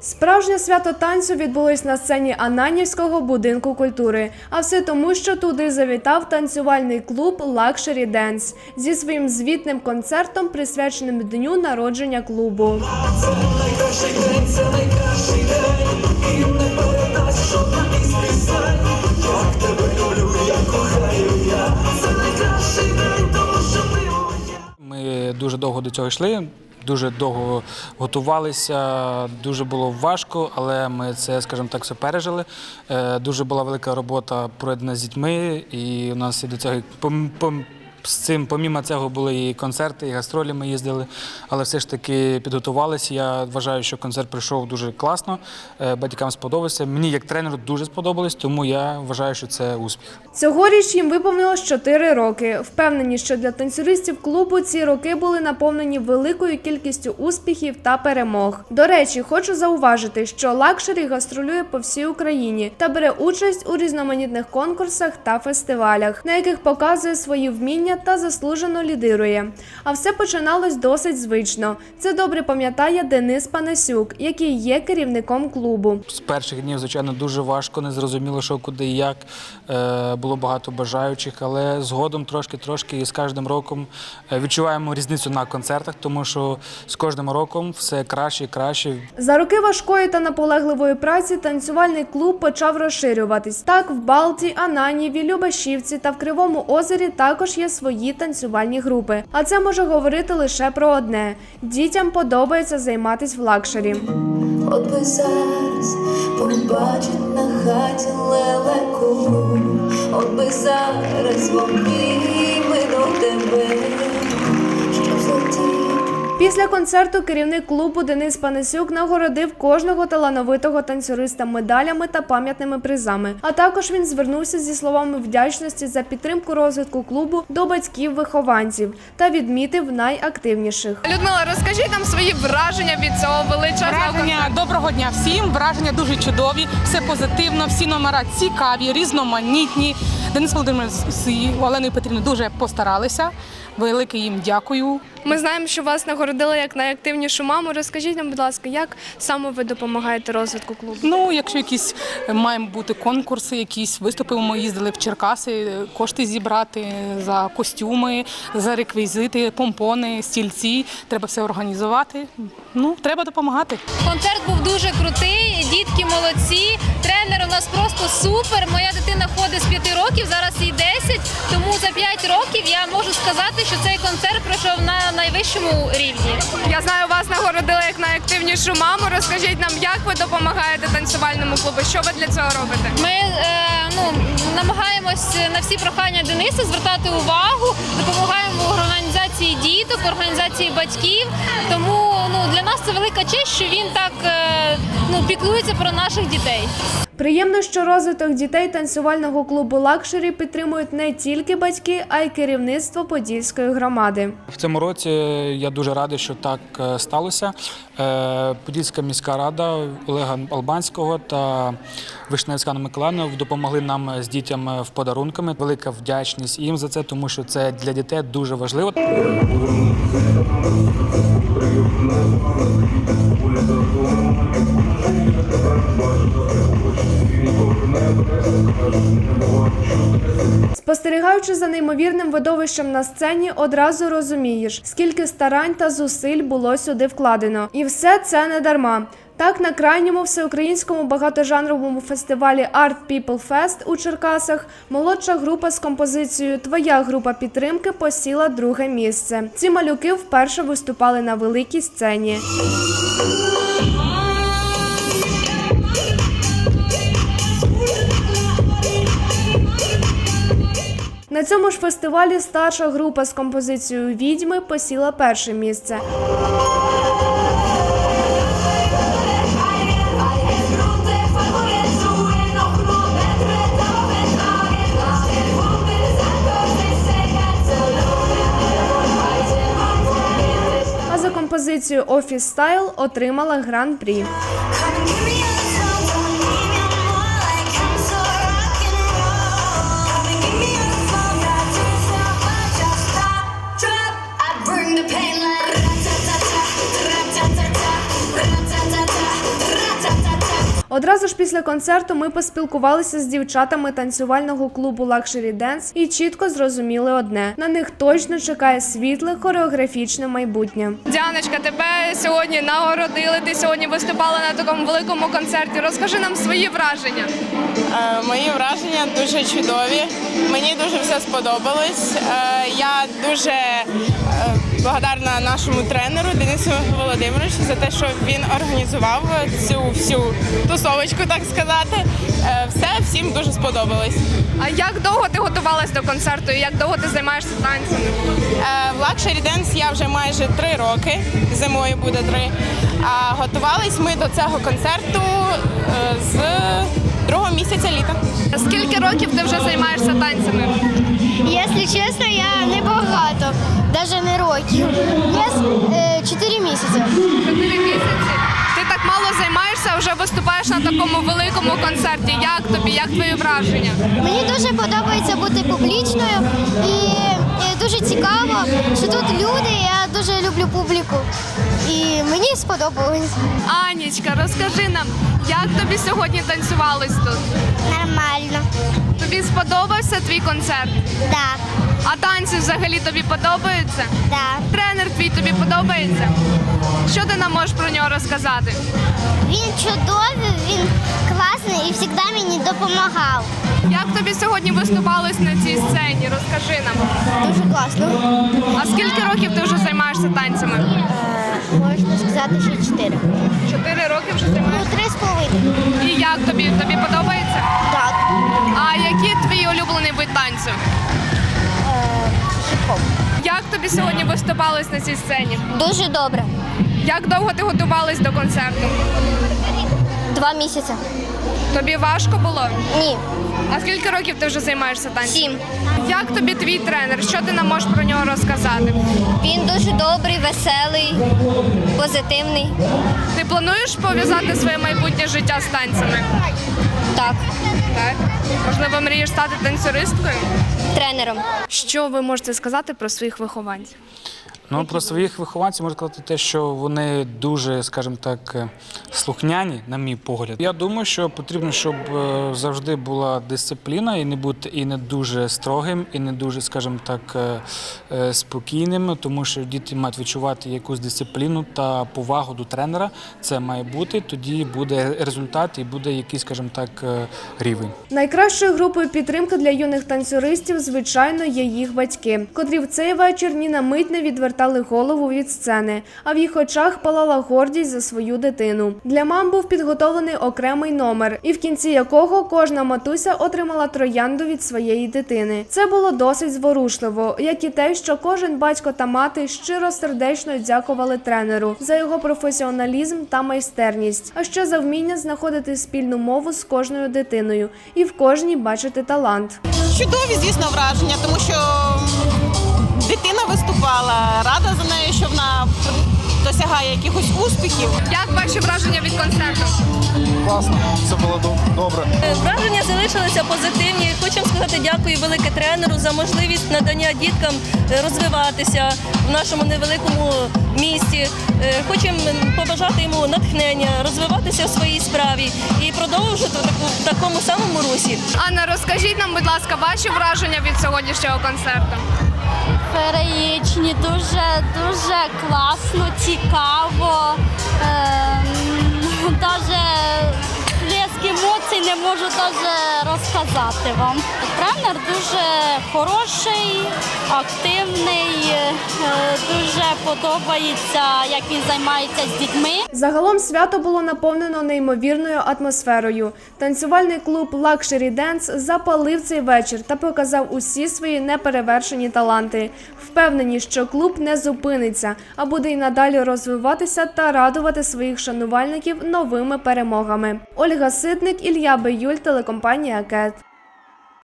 Справжнє свято танцю відбулось на сцені Ананівського будинку культури. А все тому, що туди завітав танцювальний клуб Luxury Dance зі своїм звітним концертом, присвяченим дню народження клубу. Ми дуже довго до цього йшли, дуже довго готувалися, дуже було важко, але ми це, скажімо так, все пережили. Е, Дуже була велика робота проведена з дітьми, і у нас і до цього з цим, помімо цього, були і концерти, і гастролі ми їздили, але все ж таки підготувалися. Я вважаю, що концерт пройшов дуже класно. е, Батькам сподобався. Мені як тренеру дуже сподобалось, тому я вважаю, що це успіх. Цьогоріч їм виповнилось 4 роки. Впевнені, що для танцюристів клубу ці роки були наповнені великою кількістю успіхів та перемог. До речі, хочу зауважити, що лакшері гастролює по всій Україні та бере участь у різноманітних конкурсах та фестивалях, на яких показує свої вміння та заслужено лідирує. А все починалось досить звично. Це добре пам'ятає Денис Панасюк, який є керівником клубу. З перших днів, звичайно, дуже важко, не зрозуміло, що куди і як. Е, Було багато бажаючих, але згодом трошки-трошки і з кожним роком е, відчуваємо різницю на концертах, тому що з кожним роком все краще і краще. За роки важкої та наполегливої праці танцювальний клуб почав розширюватись. Так, в Балті, Ананіві, Любашівці та в Кривому озері також є свої танцювальні групи. А це може говорити лише про одне: дітям подобається займатися в лакшері. От би зараз побачить на хаті лелеку, от би зараз вогніми Після концерту керівник клубу Денис Панасюк нагородив кожного талановитого танцюриста медалями та пам'ятними призами. А також він звернувся зі словами вдячності за підтримку розвитку клубу до батьків вихованців та відмітив найактивніших. Людмила, розкажіть нам свої враження від цього величезного Враження доброго дня всім. Враження дуже чудові, все позитивно, всі номера цікаві, різноманітні. Денис Володимирович з Оленою Петрівною дуже постаралися. Велике їм дякую. Ми знаємо, що вас нагородили як найактивнішу маму. Розкажіть нам, будь ласка, як саме ви допомагаєте розвитку клубу? Ну, якщо якісь е, мають бути конкурси, якісь виступи, ми їздили в Черкаси, е, кошти зібрати за костюми, за реквізити, помпони, стільці. Треба все організувати. Ну, треба допомагати. Концерт був дуже крутий, дітки молодці. Тренер нас просто супер. Моя дитина ходить з 5 років, зараз їй 10. Тому за 5 років я можу сказати, що цей концерт пройшов на найвищому рівні. Я знаю, вас нагородили як найактивнішу маму. Розкажіть нам, як ви допомагаєте танцювальному клубу? Що ви для цього робите? Ми е, ну, намагаємось на всі прохання Дениса звертати увагу, допомагаємо в організації діток, організації батьків. Тому ну, для нас це велика честь, що він так е, ну, піклується про наших дітей. Приємно, що розвиток дітей танцювального клубу лакшері підтримують не тільки батьки, а й керівництво Подільської громади. В цьому році я дуже радий, що так е, сталося. Е, Подільська міська рада Олега Албанського та Вишневська Миколаївна допомогли нам з дітям в подарунками. Велика вдячність їм за це, тому що це для дітей дуже важливо. Спостерігаючи за неймовірним видовищем на сцені, одразу розумієш, скільки старань та зусиль було сюди вкладено. І все це не дарма. Так, на крайньому всеукраїнському багатожанровому фестивалі Art People Fest у Черкасах молодша група з композицією Твоя група підтримки посіла друге місце. Ці малюки вперше виступали на великій сцені. Цьому ж фестивалі старша група з композицією Відьми посіла перше місце. А за композицією Office Style отримала гран-прі. Одразу ж після концерту ми поспілкувалися з дівчатами танцювального клубу Luxury Dance і чітко зрозуміли одне: на них точно чекає світле хореографічне майбутнє. Діаночка, тебе сьогодні нагородили. Ти сьогодні виступала на такому великому концерті. Розкажи нам свої враження. Е, Мої враження дуже чудові. Мені дуже все сподобалось. Е, Я дуже е, благодарна нашому тренеру Денису Володимировичу за те, що він організував цю всю тусовочку, так сказати. Е, Все всім дуже сподобалось. А як довго ти готувалась до концерту і як довго ти займаєшся танцями? Е, В Luxury Dance я вже майже три роки, зимою буде три. А готувались ми до цього концерту е, з другого місяця літа. Скільки років ти вже займаєшся танцями? Якщо чесно, я не багато, навіть не років. Я 4 місяці. Чотири місяці. Ти так мало займаєшся, а вже виступаєш на такому великому концерті. Як тобі? Як твої враження? Мені дуже подобається бути публічною і, і дуже цікаво, що тут люди. Я дуже люблю публіку. І мені сподобалось. Анічка, розкажи нам, як тобі сьогодні танцювалось тут? Нормально. Тобі сподобався твій концерт? Так, А танці взагалі тобі подобаються? так. Тренер твій тобі подобається? Що ти нам можеш про нього розказати? Він чудовий, він класний і завжди мені допомагав. Як тобі сьогодні виступалось на цій сцені? Розкажи нам. Дуже класно. А скільки років ти вже займаєшся танцями? Можна сказати, що 4. Чотири роки вже Ну, три з половиною. І як тобі? Тобі подобається? Так. А який твій улюблений вид танцю? Хіп-хоп. Як тобі сьогодні виступалось на цій сцені? Дуже добре. Як довго ти готувалась до концерту? Два місяці. Тобі важко було? Ні. А скільки років ти вже займаєшся танцем? Сім. Як тобі твій тренер? Що ти нам можеш про нього розказати? Він дуже добрий, веселий, позитивний. Ти плануєш пов'язати своє майбутнє життя з танцями? Так, Так. Можливо, мрієш стати танцюристкою? тренером. Що ви можете сказати про своїх вихованців? Ну, про своїх вихованців можу сказати те, що вони дуже, скажімо так, слухняні, на мій погляд. Я думаю, що потрібно, щоб е, завжди була дисципліна і не бути і не дуже строгим, і не дуже, скажімо так, е, е, спокійним, тому що діти мають відчувати якусь дисципліну та повагу до тренера. Це має бути. Тоді буде результат і буде якийсь, скажімо так, рівень. Найкращою групою підтримки для юних танцюристів, звичайно, є їх батьки, котрі в цей вечір ні на мить не відвертали голову від сцени, а в їх очах палала гордість за свою дитину. Для мам був підготовлений окремий номер, і в кінці якого кожна матуся отримала троянду від своєї дитини. Це було досить зворушливо, як і те, що кожен батько та мати щиро сердечно дякували тренеру за його професіоналізм та майстерність, а ще за вміння знаходити спільну мову з кожною дитиною і в кожній бачити талант. Чудові, звісно, враження, тому що досягає якихось успіхів. Як ваші враження від концерту? Класно, все було добре. Враження залишилися позитивні. Хочемо сказати дякую велике тренеру за можливість надання діткам е, розвиватися в нашому невеликому місті. Е, Хочемо побажати йому натхнення, розвиватися в своїй справі і таку- в такому самому русі. Анна, розкажіть нам, будь ласка, ваші враження від сьогоднішнього концерту. Феєричні, дуже дуже класно, цікаво. Ем, не можу даже розказати вам. Тренер дуже хороший, активний, е, дуже подобається, як він займається з дітьми. Загалом свято було наповнено неймовірною атмосферою. Танцювальний клуб Luxury Dance запалив цей вечір та показав усі свої неперевершені таланти. Впевнені, що клуб не зупиниться, а буде й надалі розвиватися та радувати своїх шанувальників новими перемогами. Ольга Ситник, Ілля Беюль, телекомпанія Кет.